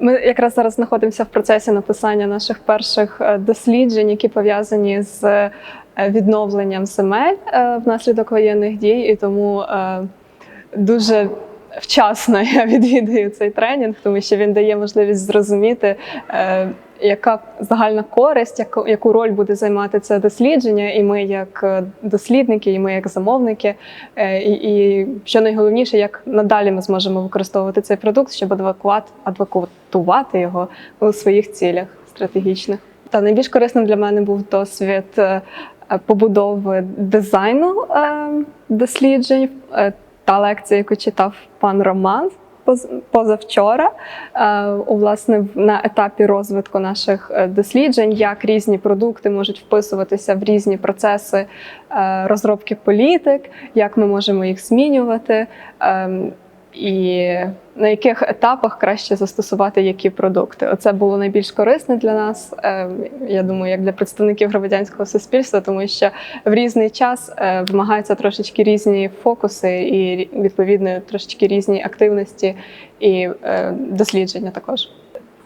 Ми якраз зараз знаходимося в процесі написання наших перших е, досліджень, які пов'язані з е, відновленням земель е, внаслідок воєнних дій, і тому дуже вчасно я відвідую цей тренінг, тому що він дає можливість зрозуміти. Яка загальна користь, яку, яку роль буде займати це дослідження, і ми, як е, дослідники, і ми як замовники, е, і, і що найголовніше, як надалі ми зможемо використовувати цей продукт, щоб адвокувати, адвокатувати його у своїх цілях стратегічних. Та найбільш корисним для мене був досвід е, побудови дизайну досліджень та лекція, яку читав пан Роман позавчора. Е, у, власне на етапі розвитку наших е, досліджень, як різні продукти можуть вписуватися в різні процеси е, розробки політик, як ми можемо їх змінювати. Ем, і на яких етапах краще застосувати які продукти. Оце було найбільш корисне для нас, е, я думаю, як для представників громадянського суспільства, тому що в різний час е, вимагаються трошечки різні фокуси і відповідно трошечки різні активності і е, дослідження також.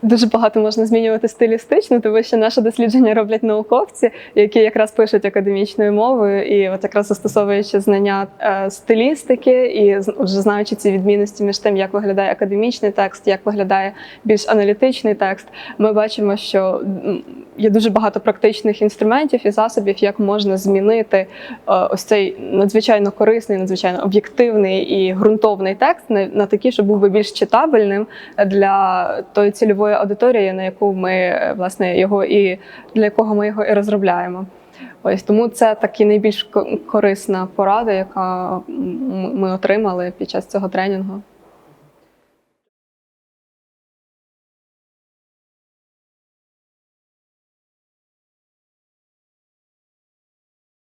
Дуже багато можна змінювати стилістично, тому що наше дослідження роблять науковці, які якраз пишуть академічною мовою, і от якраз застосовуючи знання е, стилістики і вже знаючи ці відмінності між тим, як виглядає академічний текст, як виглядає більш аналітичний текст, ми бачимо, що є дуже багато практичних інструментів і засобів, як можна змінити е, ось цей надзвичайно корисний, надзвичайно об'єктивний і ґрунтовний текст на, такий, щоб був би більш читабельним для тої цільової аудиторії, на яку ми е, власне його і для якого ми його і розробляємо. Ось тому це таки найбільш ко- корисна порада, яка ми отримали під час цього тренінгу.